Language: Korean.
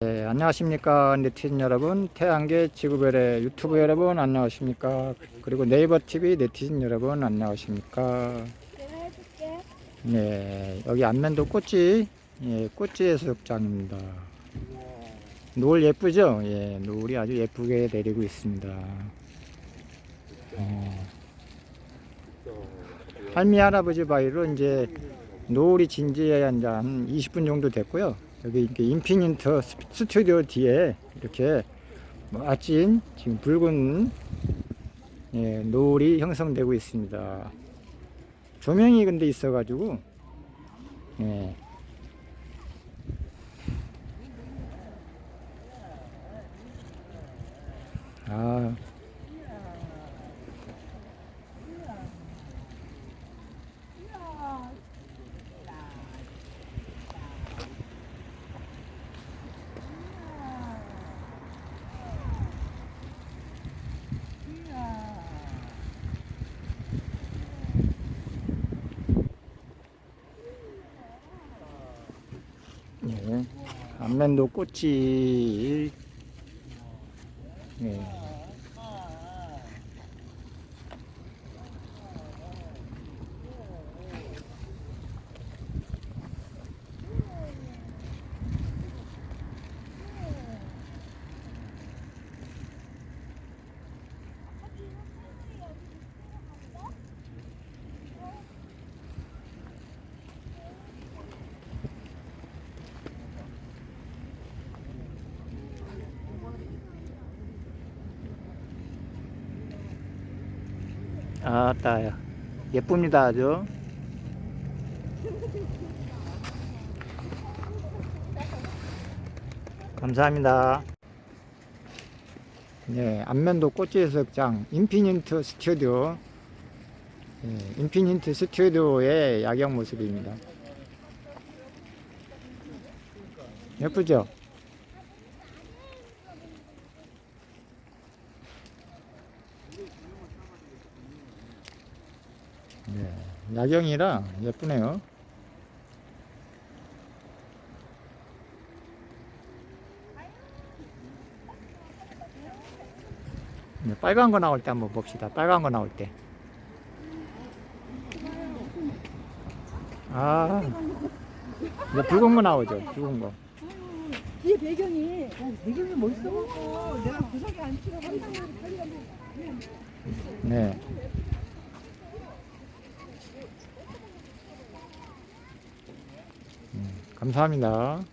네, 안녕하십니까 네티즌 여러분. 태양계 지구별의 유튜브 여러분 안녕하십니까. 그리고 네이버 TV 네티즌 여러분 안녕하십니까. 네 여기 안면도 꽃지 예, 꽃지 해수욕장입니다. 노을 예쁘죠? 예 노을이 아주 예쁘게 내리고 있습니다. 어, 할미 할아버지 바위로 이제 노을이 진지해 이제 한 20분 정도 됐고요. 여기 이렇게 인피니트 스- 스튜디오 뒤에 이렇게 멋진 지금 붉은 예, 노을이 형성되고 있습니다. 조명이 근데 있어가지고 예. 아 예. 안면도 꽃이 예. 아따 예쁩니다 아주. 감사합니다. 네 안면도 꽃지 해수욕장 인피니트 스튜디오. 네, 인피니트 스튜디오의 야경 모습입니다. 예쁘죠? 네, 야경이라 예쁘네요. 네, 빨간 거 나올 때 한번 봅시다. 빨간 거 나올 때. 아, 이제 붉은 거 나오죠. 붉은 거. 뒤에 배경이, 야, 배경이 멋있어. 내가 구석에 앉히고 한장만 네. 감사합니다.